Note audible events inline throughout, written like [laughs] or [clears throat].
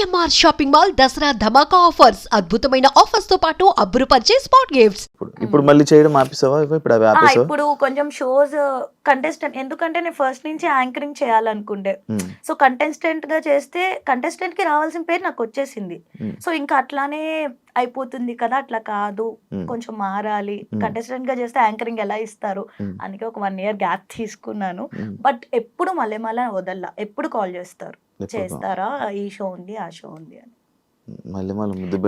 CMR shopping mall Dasara ధమాకా offers. అద్భుతమైన ఆఫర్స్తో పాటు అబ్బురుపరిచే స్పాట్ గిఫ్ట్స్. ఇప్పుడు ఇప్పుడు మళ్ళీ చేయడం ఆపేసావా? ఇప్పుడు అవి ఆ, ఆపేసావా? ఇప్పుడు కొంచెం షోస్ కంటెస్టెంట్ ఎందుకంటే నేను ఫస్ట్ నుంచి యాంకరింగ్ చేయాలనుకుండే. ఉమ్, సో కంటెస్టెంట్గా చేస్తే కంటెస్టెంట్కి రావాల్సిన పేరు నాకు వచ్చేసింది. ఉమ్, సో ఇంకా అట్లానే అయిపోతుంది కదా అట్లా కాదు. ఉమ్, కొంచెం మారాలి. Hmm. కంటెస్టెంట్గా చేస్తే యాంకరింగ్ ఎలా ఇస్తారు? అందుకే ఒక వన్ ఇయర్ గ్యాప్ తీసుకున్నాను. బట్ ఎప్పుడు మళ్ళీ మళ్ళీ వదల్లా. ఎప్పుడు కాల్ చేస్తారు? చేస్తారా? ఈ షో ఉంది ఆ షో ఉంది అని. మళ్ళీ ముద్దు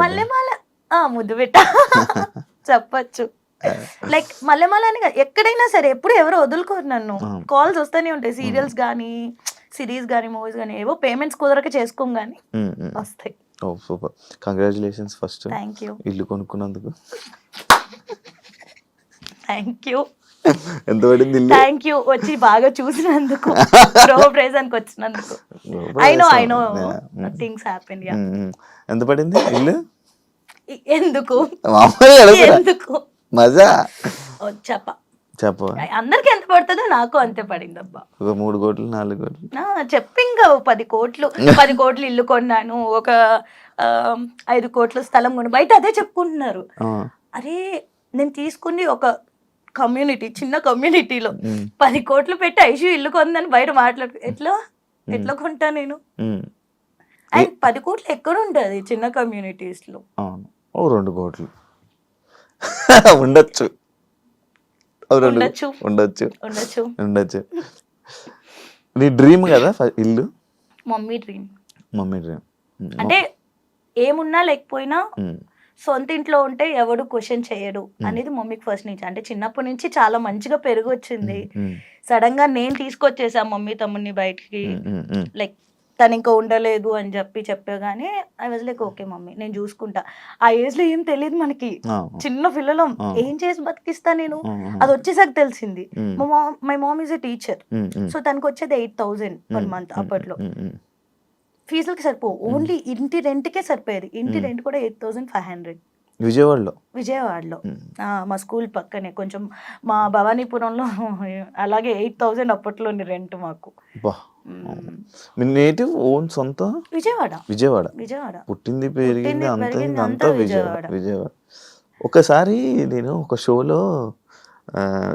ఆ ముద్దు పెట్ట. [laughs] చెప్పచ్చు. లైక్ మళ్ళీ అని ఎక్కడైనా సరే ఎప్పుడు ఎవరు వదులుకోరు నన్ను. కాల్స్ వస్తూనే ఉంటాయి సీరియల్స్ కానీ సిరీస్ కానీ మూవీస్ కానీ ఏవో పేమెంట్స్ కుదరక చేసుకోం కానీ. వస్తాయి. ఓ super. Congratulations first thank you ఇల్లు కొనుక్కున్నందుకు. థ్యాంక్ యూ ఎంత పడింది థ్యాంక్ యూ వచ్చి బాగా చూసినందుకు. [laughs] ప్రో ప్రెజెంట్ వచ్చినందుకు. I know I know things happen yeah. ఎంత పడింది ఇల్లు? ఎందుకు. ఎందుకు? మజా? చెప్ప. చెప్పు. అందరికి ఎంత పడుతుందో నాకు అంతే పడిందబ్బా. ఒక మూడు కోట్లు నాలుగు కోట్లు. చెప్పు ఇంకా పది కోట్లు. [laughs] పది కోట్లు ఇల్లు కొన్నాను. ఒక ఐదు కోట్ల స్థలం కొను బయట అదే చెప్పుకుంటున్నారు. అరే నేను తీసుకుని ఒక కమ్యూనిటీ చిన్న కమ్యూనిటీలో. పది కోట్లు పెట్టి ఐషు ఇల్లు కొందని బయట మాట్లాడు ఎట్లా? ఎట్లా కొంటా నేను. అండ్ పది కోట్లు ఎక్కడ ఉంటుంది చిన్న కమ్యూనిటీస్లో ఓ రెండు కోట్లు. ఉండొచ్చు. ఉండొచ్చు. ఉండొచ్చు. ఉండొచ్చు. ఉండొచ్చు. నీ డ్రీమ్ కదా ఇల్లు? Mummy dream. Mummy dream. అంటే ఏమున్నా లేకపోయినా సొంత ఇంట్లో ఉంటే ఎవడు క్వశ్చన్ చేయడు అనేది మమ్మీకి ఫస్ట్ నుంచి. అంటే చిన్నప్పటి నుంచి చాలా మంచిగా పెరుగు వచ్చింది సడన్గా నేను తీసుకొచ్చేసా మమ్మీ తమ్ముడిని బయటికి. లైక్ తను ఇంకా ఉండలేదు అని చెప్పి చెప్పగానే I was like okay mummy నేను చూసుకుంటా. ఆ ఏజ్లో ఏం తెలియదు మనకి. చిన్న పిల్లలం. ఏం చేసి బతికిస్తా నేను? అది వచ్చేసాక తెలిసింది. My mom is a teacher so తనకు వచ్చేది ఎయిట్ థౌజండ్ పర్ మంత్ అప్పట్లో ఫీజులకి సరిపో ఓన్లీ ఇంటి రెంట్కే సరిపోయేది. ఇంటి. రెంట్ కూడా ఎయిట్ థౌసండ్ ఫైవ్ హండ్రెడ్. విజయవాడలో? విజయవాడలో. మా స్కూల్ పక్కనే. కొంచెం మా భవానీపురంలో అలాగే ఎయిట్ థౌసండ్ అప్పట్లోని రెంట్ మాకు. మీ నేటివ్ ఓన్ సొంత? విజయవాడ. విజయవాడ. విజయవాడ. పుట్టింది పెరిగింది అంతా విజయవాడ. విజయవాడ. ఒకసారి నేను ఒక షోలో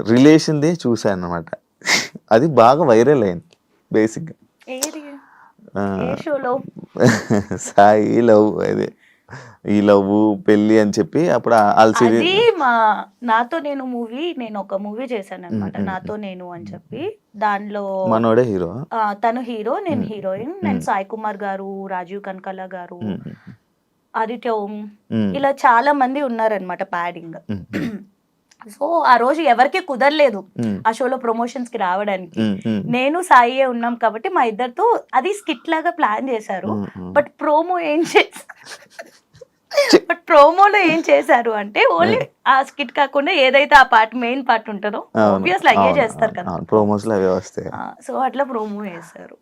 రిలేషన్దే చూశాను అనమాట అది బాగా వైరల్ అయింది బేసిక్గా. [laughs] సాయి లవ్ అదే. ఈ లవ్ పెళ్ళి అని చెప్పి అప్పుడు అది మా నాతో నేను మూవీ నేను ఒక మూవీ చేశాను అనమాట నాతో నేను అని చెప్పి. దానిలో మనోడే హీరో? తను హీరో నేను. హీరోయిన్. నేను. సాయి కుమార్ గారు రాజీవ్ కనకాల గారు ఆదిత్య ఓం. ఇలా ఇలా చాలా మంది ఉన్నారనమాట ప్యాడింగ్ [clears throat] సో ఆ రోజు ఎవరికి కుదరలేదు ఆ షోలో ప్రమోషన్స్కి రావడానికి. నేను సాయియే ఉన్నాం కాబట్టి మా ఇద్దరితో అది స్కిట్ లాగా ప్లాన్ చేశారు. బట్ ప్రోమో ఏం చేశారు బట్ ప్రోమోలో ఏం చేశారు అంటే ఓన్లీ ఆ స్కిట్ కాకుండా ఏదైతే ఆ పార్ట్ మెయిన్ పార్ట్ ఉంటుందో ఆబ్వియస్లీ అయ్యే చేస్తారు కదా. ప్రోమోస్లో అవే వస్తాయి. సో అట్లా ప్రోమో చేశారు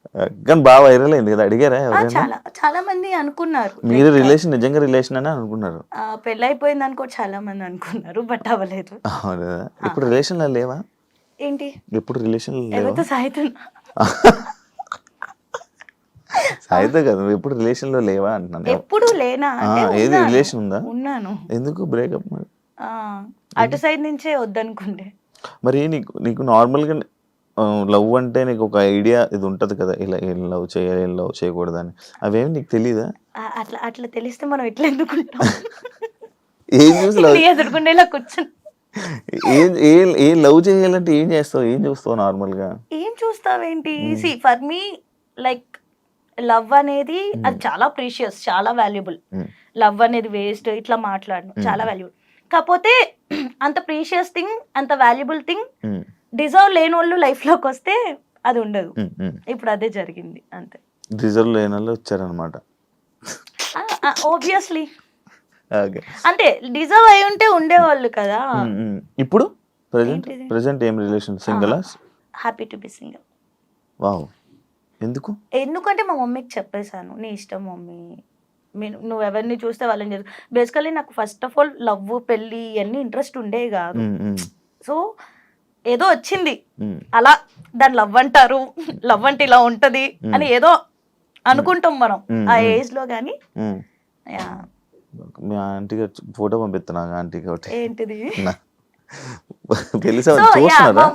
కానీ బాగా వైరల్ అయింది కదా అడిగారా చాలా చాలా మంది అనుకున్నారు. మీరు రిలేషన్ నిజంగా రిలేషన్ అని అనుకున్నారు? ఆ, పెళ్ళైపోయింది అనుకో చాలా మంది అనుకున్నారు బట్ అవ్వలేదు. ఇప్పుడు రిలేషన్లో లేవా? ఏంటి? ఎప్పుడు రిలేషన్ ఎవరితో సాయితున్నా [laughs] సాయితో కదా నువ్వు ఎప్పుడు రిలేషన్లో లేవా అంటున్నాను ఎప్పుడు లేనా ఏది relation ఉందా? ఉన్నాను. ఎందుకు బ్రేకప్ మరి? అటు సైడ్ నుంచే వద్దనుకుంటే. మరి నీకు నీకు నార్మల్గా లవ్ అంటే నీకు ఒక ఐడియా ఇది ఉంటది కదా ఇలా ఏం లవ్ చేయాలి ఏం లవ్ చేయకూడదు అని అవేమి నీకు తెలియదా ఆ, అట్లా అట్లా తెలిస్తే మనం ఎట్లా ఎందుకుంటాం? ఏం చూసి లవ్ నీ ఎదుర్కొండేలా కూర్చుని ఏం ఏం ఏం లవ్ చేయాలంటే ఏం చేస్తావు? ఏం చూస్తావు నార్మల్గా ఏం చూస్తావేంటి? See for me like love అనేది అది చాలా ప్రీషియస్ చాలా వాల్యుబుల్. Mm. లవ్ అనేది వేస్ట్ ఇట్లా మాట్లాడను చాలా వాల్యుబుల్. కాకపోతే అంత ప్రీషియస్ థింగ్ అంత వాల్యుబుల్ థింగ్ డిజర్వ్ లేని వాళ్ళు లైఫ్లోకి వస్తే అది ఉండదు. ఇప్పుడు అదే జరిగింది అంతే. రిజర్వ్ లేని వాళ్ళు వచ్చారనమాట ఓబ్వియస్లీ ఓకే. అంతే డిజర్వ్ అయి ఉంటే ఉండేవాళ్ళు కదా. ఇప్పుడు? ప్రజెంట్ ఏంటిది? ప్రజెంట్ ఏం relation single happy to be single wow ఎందుకు? ఎందుకంటే మా మమ్మీకి చెప్పేశాను నీ ఇష్టం మమ్మీ. నువ్వు ఎవరిని చూస్తే వాళ్ళని చేసు బేసికలీ నాకు ఫస్ట్ ఆఫ్ ఆల్ లవ్ పెళ్ళి ఇవన్నీ ఇంట్రెస్ట్ ఉండే కాదు. సో ఏదో వచ్చింది. అలా దాన్ని లవ్ అంటారు లవ్ అంటే ఇలా ఉంటది అని ఏదో అనుకుంటాం మనం ఆ. ఏజ్లో కానీ మీ ఆంటీకి ఫోటో పంపిస్తున్నా ఆంటీకి ఒకటి ఏంటిది?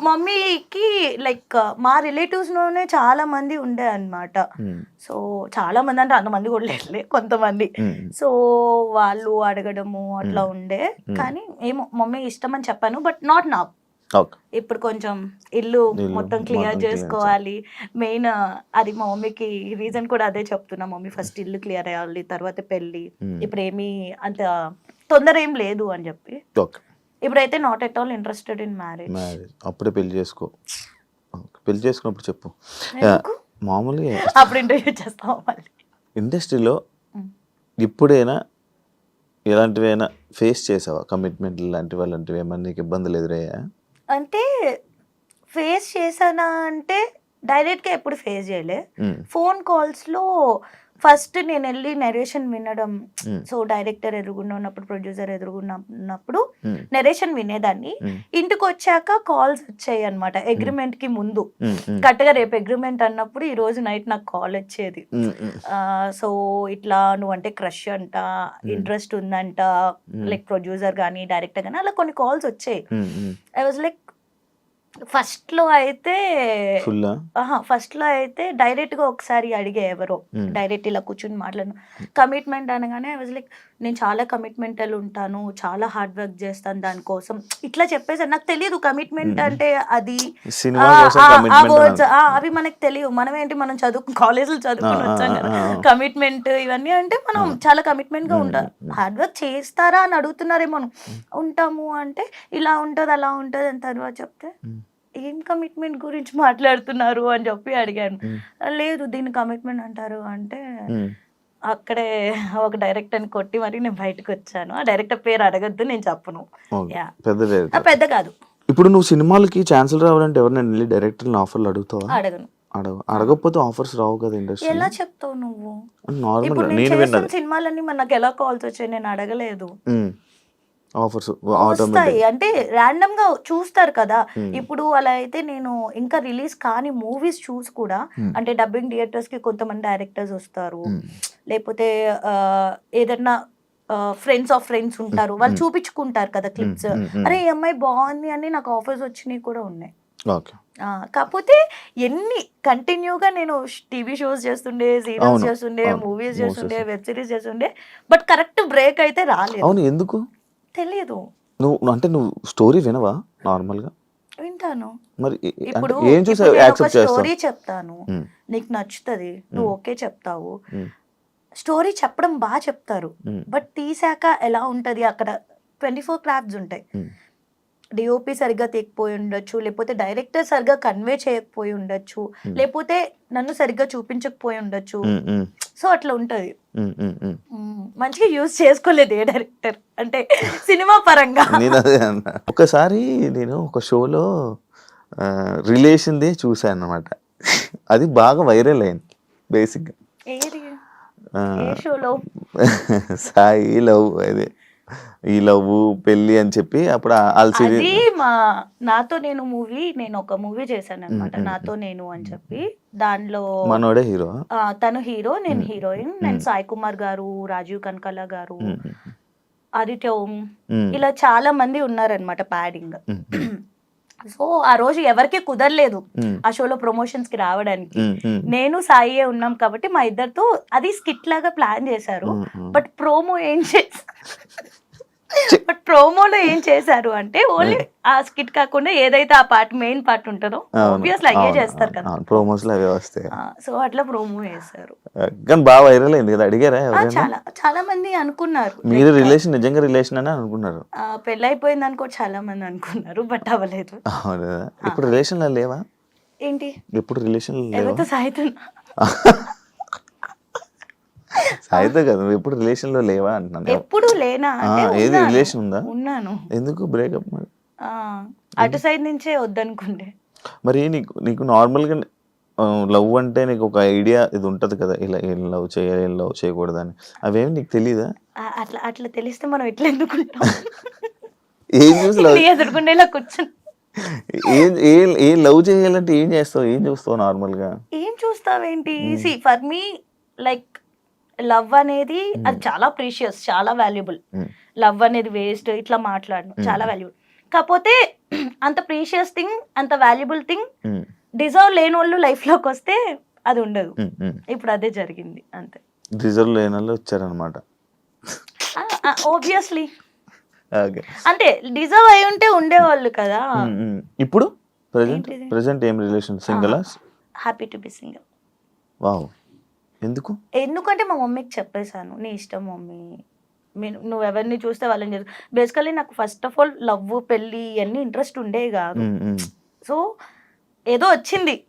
మమ్మీకి లైక్ మా రిలేటివ్స్లోనే చాలా మంది ఉండే అన్నమాట. ఉమ్, సో చాలా మంది అంటే అంతమంది కూడా లేదులే కొంతమంది. సో వాళ్ళు అడగడము అట్లా ఉండే. కానీ ఏమో మమ్మీ ఇష్టం అని చెప్పాను బట్ నాట్ నా ఇప్పుడు కొంచెం ఇల్లు మొత్తం క్లియర్ చేసుకోవాలి. మెయిన్ అది మా మమ్మీకి రీజన్ కూడా అదే చెప్తున్నా మమ్మీ. ఫస్ట్ ఇల్లు క్లియర్ అయ్యాలి తర్వాత పెళ్ళి. Hmm. ఇప్పుడు ఏమీ అంత తొందర ఏం లేదు అని చెప్పి. ఓకే ఇప్పుడైతే not at all interested in marriage marriage అప్పుడే పెళ్ళి చేసుకో. పెళ్ళి చేసుకున్నప్పుడు చెప్పు? మామూలుగా అప్పుడు ఇంటర్వ్యూ చేస్తాం మళ్ళీ? ఇండస్ట్రీలో. ఇప్పుడైనా ఎలాంటివైనా ఫేస్ చేసావా? కమిట్మెంట్ లాంటివి అలాంటివి ఏమన్నా నీకు ఇబ్బందులు ఎదురయ్యా అంటే ఫేస్ చేశానా అంటే డైరెక్ట్గా ఎప్పుడు ఫేస్ చేయలే. ఫోన్ కాల్స్లో ఫస్ట్ నేను వెళ్ళి నెరేషన్ వినడం. Hmm. సో డైరెక్టర్ ఎదురుగుండా ఉన్నప్పుడు ప్రొడ్యూసర్ ఎదురుగుండా ఉన్నప్పుడు నెరేషన్ వినేదాన్ని. Hmm. ఇంటికి వచ్చాక కాల్స్ వచ్చాయి అనమాట అగ్రిమెంట్కి ముందు కరెక్ట్గా రేపు అగ్రిమెంట్ అన్నప్పుడు ఈ రోజు నైట్ నాకు కాల్ వచ్చేది. సో ఇట్లా నువ్వంటే క్రష్ అంట ఇంట్రెస్ట్ ఉందంట లైక్ ప్రొడ్యూసర్ కానీ డైరెక్టర్ కానీ అలా కొన్ని కాల్స్ వచ్చాయి. ఐ వాజ్ లైక్ ఫస్ట్లో అయితే ఫస్ట్లో అయితే డైరెక్ట్గా ఒకసారి అడిగే ఎవరో. డైరెక్ట్ ఇలా కూర్చుని మాట్లాడను. కమిట్మెంట్ అనగానే ఐ వాజ్ లైక్ నేను చాలా కమిట్మెంటల్ ఉంటాను చాలా హార్డ్ వర్క్ చేస్తాను దానికోసం ఇట్లా చెప్పేసారు నాకు తెలియదు కమిట్మెంట్ అంటే అది. కమిట్మెంట్ అవి మనకు తెలియదు మనం ఏంటి మనం చదువు కాలేజీలో చదువుకొని వచ్చాం కదా. కమిట్మెంట్ ఇవన్నీ అంటే మనం చాలా కమిట్మెంట్గా ఉంటాం. హార్డ్ వర్క్ చేస్తారా అని అడుగుతున్నారేమో ఉంటాము అంటే ఇలా ఉంటది అలా ఉంటది అని తర్వాత చెప్తే ఏం కమిట్మెంట్ గురించి మాట్లాడుతున్నారు అని చెప్పి అడిగాను. లేదు దీన్ని కమిట్మెంట్ అంటారు అంటే అక్కడే ఒక డైరెక్టర్ కొట్టి మరి నేను బయటకు వచ్చాను. ఆ డైరెక్టర్ పేరు అడగద్దు నేను చెప్పను. పెద్ద కాదు. ఇప్పుడు నువ్వు సినిమాలకి ఛాన్సులు రావాలంటే ఎవరినైనా వెళ్ళి డైరెక్టర్ని ఆఫర్లు అడుగుతావా? అడగను. అడగ అడగకపోతే ఆఫర్స్ రావు కదా ఇండస్ట్రీ ఎలా చెప్తావు నువ్వు? నార్మల్ నేను సినిమాలన్నీ మనకు ఎలా కాల్స్ వచ్చాయి? నేను అడగలేదు. ఆఫర్స్ వస్తాయి. అంటే ర్యాండమ్గా చూస్తారు కదా. ఇప్పుడు అలా అయితే నేను ఇంకా రిలీజ్ కాని మూవీస్ చూసి కూడా అంటే డబ్బింగ్ థియేటర్స్కి కొంతమంది డైరెక్టర్స్ వస్తారు. లేకపోతే ఆ, ఏదన్నా ఫ్రెండ్స్ ఆఫ్ ఫ్రెండ్స్ ఉంటారు. వాళ్ళు చూపించుకుంటారు కదా క్లిప్స్ అరే ఈ అమ్మాయి బాగుంది అని నాకు ఆఫర్స్ వచ్చినాయి కూడా ఉన్నాయి. కాకపోతే ఎన్ని కంటిన్యూగా నేను టీవీ షోస్ చేస్తుండే సీరియల్స్ చేస్తుండే మూవీస్ చేస్తుండే వెబ్ సిరీస్ చేస్తుండే బట్ కరెక్ట్ బ్రేక్ అయితే రాలేదు. అవును ఎందుకు? తెలియదు నువ్వు అంటే నువ్వు స్టోరీ వినవా నార్మల్గా? వింటాను. మరి ఇప్పుడు ఏం చూసి ఇప్పుడు నేను ఒక యాక్సెప్ట్ చేస్తావు? స్టోరీ చెప్తాను. నీకు నచ్చుతుంది నువ్వు ఓకే చెప్తావు. స్టోరీ చెప్పడం బాగా చెప్తారు. బట్ తీసాక ఎలా ఉంటది? అక్కడ ట్వంటీ ఫోర్ క్రాఫ్ట్స్ ఉంటాయి డిఓపి సరిగ్గా తీయకపోయి ఉండొచ్చు లేకపోతే డైరెక్టర్ సరిగ్గా కన్వే చేయకపోయి ఉండొచ్చు లేకపోతే నన్ను సరిగ్గా చూపించకపోయి ఉండొచ్చు. సో అట్లా ఉంటది. మంచిగా యూజ్ చేసుకోలేదు ఏ డైరెక్టర్. అంటే సినిమా పరంగా. ఒకసారి నేను ఒక షోలో రిలేషన్ది చూసాను అనమాట అది బాగా వైరల్ అయింది బేసిక్గా. సాయి లవ్ అదే. ఈ లవ్ పెళ్ళి అని చెప్పి అప్పుడు అది మా నాతో నేను మూవీ నేను ఒక మూవీ చేశాను అనమాట నాతో నేను అని చెప్పి. దానిలో మనోడే హీరో తను హీరో నేను హీరోయిన్ నేను సాయి కుమార్ గారు రాజీవ్ కనకాల గారు ఆదిత్య ఓం. ఇలా చాలా మంది ఉన్నారనమాట ప్యాడింగ్ సో ఆ రోజు ఎవరికి కుదరలేదు ఆ షోలో ప్రమోషన్స్కి రావడానికి. నేను సాయియే ఉన్నాం కాబట్టి మా ఇద్దరితో అది స్కిట్ లాగా ప్లాన్ చేశారు. బట్ ప్రోమో ఏం చేశారు బట్ ప్రోమోలో ఏం చేశారు అంటే ఓన్లీ ఆ స్కిట్ కాకుండా ఏదైతే ఆ పార్ట్ మెయిన్ పార్ట్ ఉంటుందో ఆబ్వియస్లీ అయ్యే చేస్తారు కదా. ప్రోమోస్లో అవే వస్తాయి. సో అట్లా ప్రోమో వేశారు. కానీ బాగా వైరల్ అయింది కదా అడిగారా చాలా చాలా మంది అనుకున్నారు. మీరు రిలేషన్ నిజంగా రిలేషన్ అని అనుకున్నారు? ఆ, పెళ్ళైపోయింది అనుకో చాలా మంది అనుకున్నారు బట్ అవ్వలేదు. ఇప్పుడు రిలేషన్ లేవా? ఏంటి? ఎప్పుడు రిలేషన్ లేవా? ఎవరితో [laughs] అయితే కదా నువ్వు ఎప్పుడు రిలేషన్లో లేవా అంటున్నాను. ఎప్పుడు లేనా? ఏది relation ఉందా? ఉన్నాను. ఎందుకు బ్రేకప్ మరి? అటు సైడ్ నుంచే వద్దనుకుంటే. మరి నీకు నీకు నార్మల్గా లవ్ అంటే నీకు ఒక ఐడియా ఇది ఉంటది కదా ఇలా ఏం లవ్ చేయాలి ఏం లవ్ చేయకూడదని. అవేమి నీకు తెలీదా? ఆ, అట్లా అట్లా తెలిస్తే మనం ఎట్లా ఎందుకుంటాం ఏం చూసి లవ్ కూర్చుని ఏం లవ్ చేయాలంటే ఏం చేస్తావు? ఏం చూస్తావు నార్మల్గా ఏం చూస్తావేంటి? See for me like love అనేది అది చాలా ప్రీషియస్ చాలా వాల్యుబుల్. ఉమ్, లవ్ అనేది వేస్ట్ ఇట్లా మాట్లాడను చాలా వాల్యుబుల్. కాకపోతే [clears throat] అంత ప్రీషియస్ థింగ్ అంత వాల్యుబుల్ థింగ్ డిజర్వ్ లేని వాళ్ళు life లోకి వస్తే అది ఉండదు. ఇప్పుడు అదే జరిగింది అంతే. రిజర్వ్ లేని వాళ్ళు వచ్చారనమాట ఓబియస్లీ అంటే డిజర్వ్ అయి ఉంటే ఉండేవాళ్ళు కదా. ఇప్పుడు? ప్రజెంట్ ఏంటిది? ప్రజెంట్ ఏం relation single happy to be single wow ఎందుకు? ఎందుకంటే మా మమ్మీకి చెప్పేశాను నీ ఇష్టం మమ్మీ. నువ్వు ఎవరిని చూస్తే వాళ్ళని చేసు బేసికలీ నాకు ఫస్ట్ ఆఫ్ ఆల్ లవ్ పెళ్ళి ఇవన్నీ ఇంట్రెస్ట్ ఉండే కాదు. సో ఏదో వచ్చింది.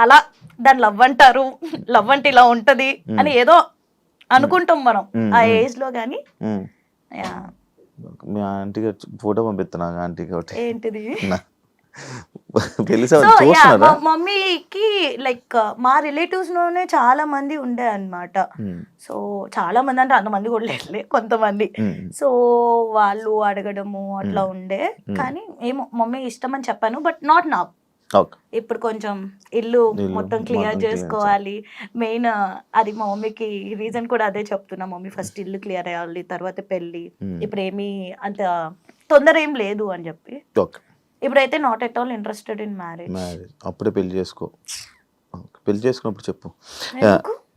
అలా దాన్ని లవ్ అంటారు లవ్ అంటే ఇలా ఉంటది అని ఏదో అనుకుంటాం మనం. ఆ. ఏజ్లో కానీ. మీ ఆంటీకి ఫోటో పంపిస్తున్నా ఆంటీకి ఒకటి. ఏంటిది? పెళ్ళి మమ్మీకి లైక్ మా రిలేటివ్స్లోనే చాలా మంది ఉండే అన్నమాట. ఉమ్, సో చాలా మంది అంటే అంతమంది కూడా లేదులే కొంతమంది. సో వాళ్ళు అడగడము అట్లా ఉండే. కానీ ఏమో మమ్మీ ఇష్టం అని చెప్పాను బట్ నాట్ నా ఇప్పుడు కొంచెం ఇల్లు మొత్తం క్లియర్ చేసుకోవాలి. మెయిన్ అది మా మమ్మీకి రీజన్ కూడా అదే చెప్తున్నా మమ్మీ ఫస్ట్ ఇల్లు క్లియర్ అయ్యాలి తర్వాత పెళ్ళి. Hmm. ఇప్పుడు ఏమీ అంత తొందర ఏం లేదు అని చెప్పి. ఇప్పుడైతే not at all interested in marriage marriage అప్పుడే పెళ్ళి చేసుకో. పెళ్ళి చేసుకున్నప్పుడు చెప్పు?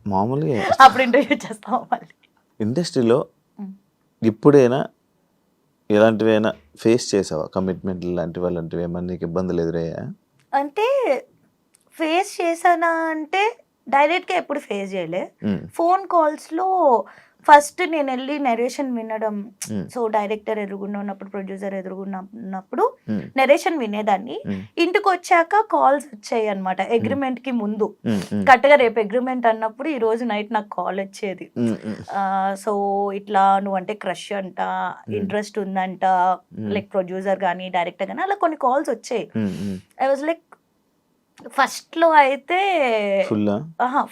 మామూలుగా అప్పుడు ఇంటర్వ్యూ చేస్తాం మళ్ళీ? ఇండస్ట్రీలో. ఇప్పుడైనా ఎలాంటివైనా ఫేస్ చేసావా? కమిట్మెంట్ లాంటివి అలాంటివి ఏమన్నా నీకు ఇబ్బందులు ఎదురయ్యా అంటే ఫేస్ చేశానా అంటే డైరెక్ట్గా ఎప్పుడు ఫేస్ చేయలే. ఫోన్ కాల్స్లో ఫస్ట్ నేను వెళ్ళి నెరేషన్ వినడం. Hmm. సో డైరెక్టర్ ఎదురుగుండా ఉన్నప్పుడు ప్రొడ్యూసర్ ఉమ్, నెరేషన్ వినేదాన్ని. ఉమ్, ఇంటికి వచ్చాక కాల్స్ వచ్చాయి అనమాట అగ్రిమెంట్కి ముందు. ఉమ్, కరెక్ట్గా రేపు అగ్రిమెంట్ అన్నప్పుడు ఈ రోజు నైట్ నాకు కాల్ వచ్చేది. సో ఇట్లా నువ్వంటే క్రష్ అంట ఇంట్రెస్ట్ ఉందంట లైక్ ప్రొడ్యూసర్ కానీ డైరెక్టర్ కానీ అలా కొన్ని కాల్స్ వచ్చాయి. ఐ వాజ్ లైక్ ఫస్ట్లో అయితే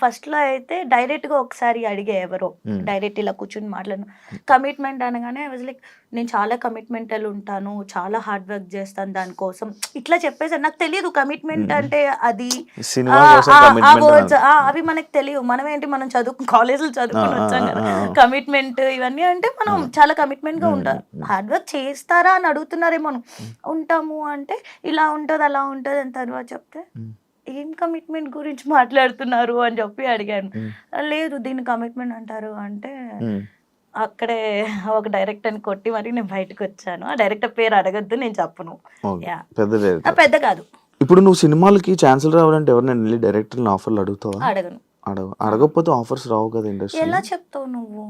ఫస్ట్లో అయితే డైరెక్ట్గా ఒకసారి అడిగే ఎవరో. డైరెక్ట్ ఇలా కూర్చుని మాట్లాడను. కమిట్మెంట్ అనగానే వాజ్ లైక్ నేను చాలా కమిట్మెంటల్ ఉంటాను చాలా హార్డ్ వర్క్ చేస్తాను దానికోసం. ఇట్లా చెప్పేసి నాకు తెలియదు కమిట్మెంట్. అంటే అది. ఆ, అవి మనకు తెలియదు మనం ఏంటి మనం చదువు కాలేజీలో చదువుకుని వచ్చాం కదా. కమిట్మెంట్ ఇవన్నీ అంటే మనం చాలా కమిట్మెంట్గా ఉంటాం. హార్డ్ వర్క్ చేస్తారా అని అడుగుతున్నారేమో ఉంటాము అంటే ఇలా ఉంటది అలా ఉంటది అని తర్వాత చెప్తే. ఏం కమిట్మెంట్ గురించి మాట్లాడుతున్నారు? అని చెప్పి అడిగాను. లేదు దీన్ని కమిట్మెంట్ అంటారు. అంటే అక్కడే ఒక డైరెక్టర్ని కొట్టి మరి నేను బయటకు వచ్చాను. ఆ డైరెక్టర్ పేరు అడగద్దు నేను చెప్పను. యా. పెద్ద ఆ, డైరెక్టర్ పెద్ద కాదు. ఇప్పుడు నువ్వు సినిమాలకి ఛాన్సులు రావాలంటే ఎవరినైనా వెళ్ళి డైరెక్టర్ని ఆఫర్లు అడుగుతావా? అడగను. అడగ అడగకపోతే ఆఫర్స్ రావు కదా ఇండస్ట్రీ ఎలా చెప్తావు నువ్వు?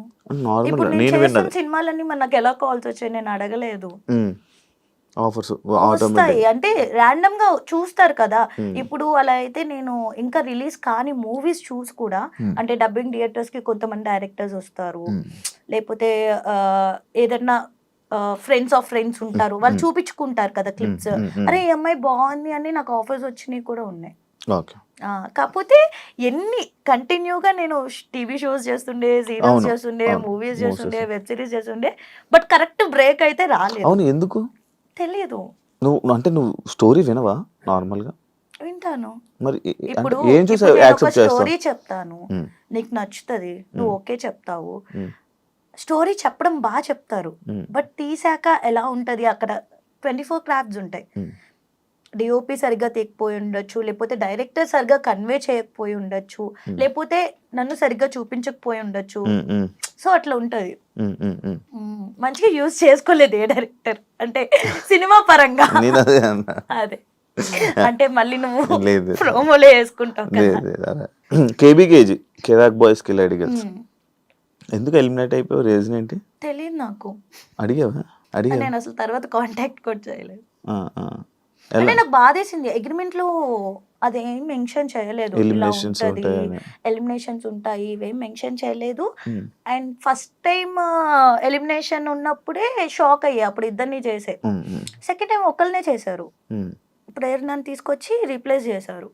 నార్మల్ ఇప్పుడు నేను నేను చేసిన విన్నది. సినిమాలన్నీ మరి నాకు ఎలా కాల్స్ వచ్చాయి? నేను అడగలేదు. ఆఫర్స్ వస్తాయి. అంటే ర్యాండమ్గా చూస్తారు కదా. ఇప్పుడు అలా అయితే నేను ఇంకా రిలీజ్ కాని మూవీస్ చూసి కూడా. అంటే డబ్బింగ్ థియేటర్స్కి కొంతమంది డైరెక్టర్స్ వస్తారు. లేకపోతే ఏదన్నా ఫ్రెండ్స్ ఆఫ్ ఫ్రెండ్స్ ఉంటారు. వాళ్ళు. చూపించుకుంటారు కదా క్లిప్స్ అరే ఈ అమ్మాయి బాగుంది అని నాకు ఆఫర్స్ వచ్చినాయి కూడా ఉన్నాయి. కాకపోతే ఎన్ని కంటిన్యూగా నేను టీవీ షోస్ చేస్తుండే సీరియల్స్ చేస్తుండే మూవీస్ చేస్తుండే. వెబ్ సిరీస్ చేస్తుండే బట్ కరెక్ట్ బ్రేక్ అయితే రాలేదు. అవును. ఎందుకు? తెలియదు నువ్వు అంటే నువ్వు స్టోరీ వినవా నార్మల్గా వింటాను. మరి ఇప్పుడు ఏం చూసి యాక్సెప్ట్ స్టోరీ చెప్తాను. నీకు నచ్చుతుంది. నువ్వు ఓకే చెప్తావు. స్టోరీ చెప్పడం బాగా చెప్తారు. బట్ తీసాక ఎలా ఉంటది? అక్కడ ట్వంటీ ఫోర్ క్రాఫ్ట్స్ ఉంటాయి డిఓపి సరిగ్గా తీయకపోయి ఉండొచ్చు. లేకపోతే డైరెక్టర్ సరిగ్గా కన్వే చేయకపోయి ఉండొచ్చు. లేకపోతే నన్ను సరిగ్గా చూపించకపోయి ఉండొచ్చు. సో అట్లా ఉంటది. మంచిగా యూజ్ చేసుకోలేదు ఏ డైరెక్టర్ అంటే సినిమా పరంగా. అదే అంటే మళ్ళీ నువ్వు లేదు. ప్రోమోలో వేసుకుంటావు కేబీకేజీ కెరాక్ బాయ్స్కి మ్మ్. ఎందుకు ఎలిమినేట్ అయిపోయావు? రీజన్ ఏంటి? తెలియదు నాకు. అడిగావా? అడిగావా? నేను అసలు తర్వాత కాంటాక్ట్ కూడా చేయలేదు. అంటే నాకు బాధేసింది. అగ్రిమెంట్లో అదేం మెన్షన్ చేయలేదు. ఎలిమినేషన్స్ ఎలిమినేషన్స్ ఉంటాయి ఇవేం మెన్షన్ చేయలేదు. అండ్ ఫస్ట్ టైం ఎలిమినేషన్ ఉన్నప్పుడే షాక్ అయ్యా అప్పుడు ఇద్దరిని చేసే. సెకండ్ టైం ఒకళ్ళనే చేశారు. ఇప్పుడు నన్ను తీసుకొచ్చి రీప్లేస్ చేశారు.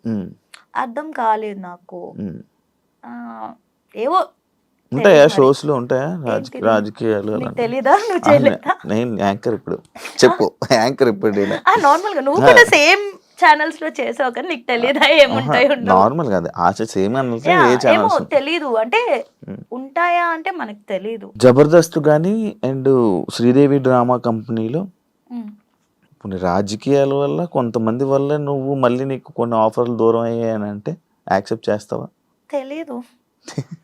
అర్థం కాలేదు నాకు. ఏవో ఉంటాయా తెలియదు. షోస్లో ఉంటాయా? రాజకీయాలు? తెలీదా? నువ్వు చేయలేదా నేను యాంకర్ ఇప్పుడు. చెప్పు. యాంకర్ ఇప్పుడు నేను. నార్మల్గా నువ్వు. కూడా సేమ్ ఛానల్స్లో చేసావు కానీ నీకు తెలియదా ఏముంటాయి నార్మల్ కాదు. ఆశ సేమ్ ఏ ఛానల్స్ తెలీదు. అంటే ఉంటాయా అంటే మనకు తెలీదు. జబర్దస్త్ కానీ అండ్ శ్రీదేవి డ్రామా కంపెనీలో. కొన్ని రాజకీయాల వల్ల కొంతమంది వల్ల నువ్వు మళ్ళీ నీకు కొన్ని ఆఫర్లు దూరం అయ్యాయని అంటే యాక్సెప్ట్ చేస్తావా? తెలీదు. [laughs]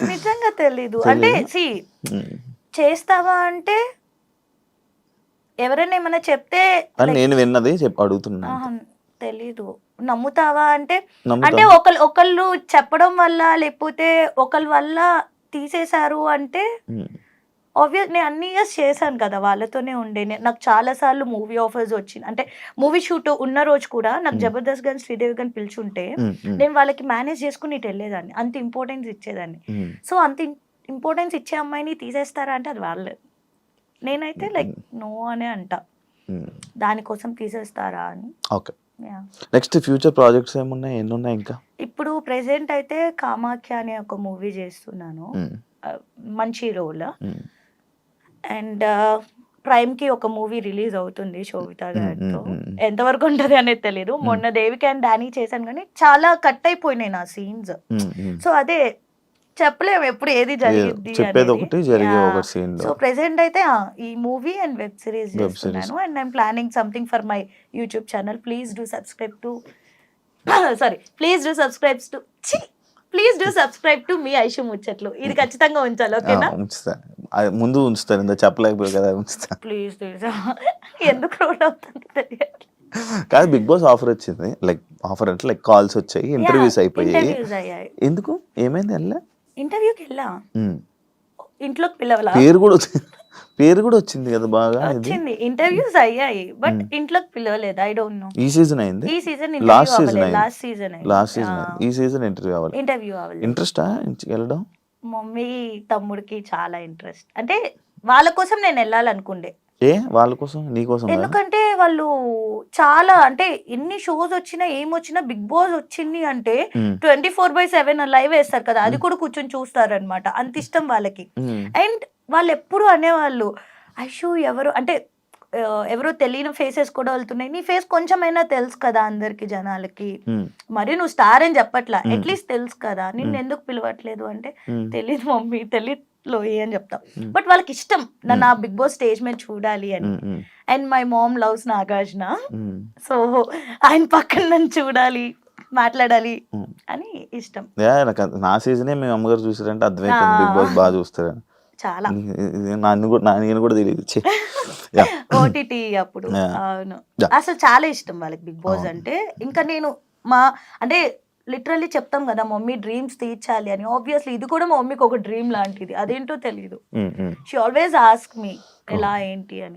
నిజంగా తెలీదు అంటే సి. చేస్తావా అంటే ఎవరైనా ఏమైనా చెప్తే నేను విన్నది చెప్పి అడుగుతున్నా తెలీదు నమ్ముతావా అంటే. అంటే ఒకళ్ళు ఒకళ్ళు చెప్పడం వల్ల లేకపోతే ఒకళ్ళ వల్ల తీసేశారు అంటే. ఆబ్వియస్ నేను అన్ని ఇయర్స్ చేశాను కదా వాళ్ళతోనే ఉండే. నాకు చాలా సార్లు మూవీ ఆఫర్స్ వచ్చింది అంటే మూవీ షూట్ ఉన్న రోజు కూడా నాకు జబర్దస్త్ గాని శ్రీదేవి గాని పిలుచుంటే నేను వాళ్ళకి మేనేజ్ చేసుకుని ఇటు వెళ్ళేదాన్ని. అంత ఇంపార్టెన్స్ ఇచ్చేదాన్ని. సో అంత ఇంపార్టెన్స్ ఇచ్చే అమ్మాయిని తీసేస్తారా అంటే అది వాళ్ళే. నేనైతే లైక్ నో అనే అంట. దానికోసం తీసేస్తారా అని. ఓకే. నెక్స్ట్ ఫ్యూచర్ ప్రాజెక్ట్స్ ఏమున్నాయి? ఎన్ని ఉన్నాయి ఇంకా? ఇప్పుడు ప్రెసెంట్ అయితే కామాఖ్య అనే ఒక మూవీ చేస్తున్నాను. మంచి రోల్ అండ్ ప్రైమ్కి ఒక మూవీ రిలీజ్ అవుతుంది శోభిత గారితో. ఎంతవరకు ఉంటది అనేది తెలియదు మొన్న దేవికి అండ్ డానీ చేశాను కానీ చాలా కట్ అయిపోయినాయి నా సీన్స్. సో అదే చెప్పలేము ఎప్పుడు ఏది జరిగింది. సో ప్రెసెంట్ అయితే ఈ మూవీ అండ్ వెబ్ సిరీస్ చేస్తున్నాను. And I'm planning something for my YouTube channel. Please do subscribe to [coughs] sorry please do subscribe to please do subscribe to మీ ఐషు ముచ్చట్లు. ఇది [laughs] ఖచ్చితంగా ఉంచాలి ఓకేనా? ముందు ఉంచుతాను ఇంత చెప్పలేకపోయా కదా ప్లీజ్ ఎందుకు రోల్ అవుతుంది కాదు బిగ్ బాస్ ఆఫర్ వచ్చింది. లైక్ ఆఫర్ అంటే లైక్ కాల్స్ వచ్చాయి ఇంటర్వ్యూస్ అయిపోయాయి. ఎందుకు? ఏమైంది వెళ్ళా ఇంటర్వ్యూకి వెళ్ళా. ఇంట్లోకి పిలవలా? పేరు కూడా పేరు కూడా వచ్చింది కదా బాగా వచ్చింది. ఇంటర్వ్యూస్ అయ్యాయి బట్ ఇంట్లోకి పిలవలేదు. I don't know. ఈ సీజన్ అయింది? ఈ season last season last season last season ఈ సీజన్ ఇంటర్వ్యూ అవ్వాలి ఇంటర్వ్యూ అవ్వలేదు. ఇంట్రెస్టా వెళ్ళడం? మమ్మీ తమ్ముడికి చాలా ఇంట్రెస్ట్. అంటే వాళ్ళ కోసం నేను వెళ్ళాలనుకుండే. ఏ? వాళ్ళ కోసం? నీ కోసం? ఎందుకంటే వాళ్ళు చాలా అంటే ఎన్ని షోస్ వచ్చినా ఏం వచ్చినా బిగ్ బాస్ వచ్చింది అంటే twenty four by seven live వేస్తారు కదా. అది కూడా కూర్చొని చూస్తారు అనమాట అంత ఇష్టం వాళ్ళకి. అండ్ వాళ్ళు ఎప్పుడు అనేవాళ్ళు ఐషు ఎవరు? అంటే ఎవరో తెలియని ఫేసెస్ కూడా వెళ్తున్నాయి. నీ ఫేస్ కొంచెమైనా తెలుసు కదా అందరికి జనాలకి. మరి నువ్వు స్టార్ అని చెప్పట్లా. అట్లీస్ట్ తెలుసు కదా. నిన్ను ఎందుకు పిలవట్లేదు అంటే తెలీదు మమ్మీ తెలీదు లోయి అని చెప్తాం. బట్ వాళ్ళకి ఇష్టం. నన్ను ఆ బిగ్ బాస్ స్టేజ్ మీద చూడాలి అని. And my mom loves Nagarjuna. So ఆయన పక్కన నన్ను చూడాలి మాట్లాడాలి. అని ఇష్టం. నా సీజనే మేము అమ్మగారు చూసారంటే అర్థమైపోయింది. ఆ. బిగ్ బాస్ బాగా చూస్తారని. చాలా. నన్ను కూడా నేను కూడా తెలియదు. ఓటీటీ అప్పుడు. అవును. అసలు చాలా ఇష్టం వాళ్ళకి బిగ్ బాస్. అంటే. ఇంకా నేను మా అంటే లిటరల్లీ చెప్తాం కదా మమ్మీ డ్రీమ్స్ తీర్చాలి అని. ఆబ్వియస్లీ ఇది కూడా మా మమ్మీకి ఒక డ్రీమ్ లాంటిది. అదేంటో తెలియదు. షీ ఆల్వేస్ ఆస్క్ మీ ఎలా ఏంటి అని.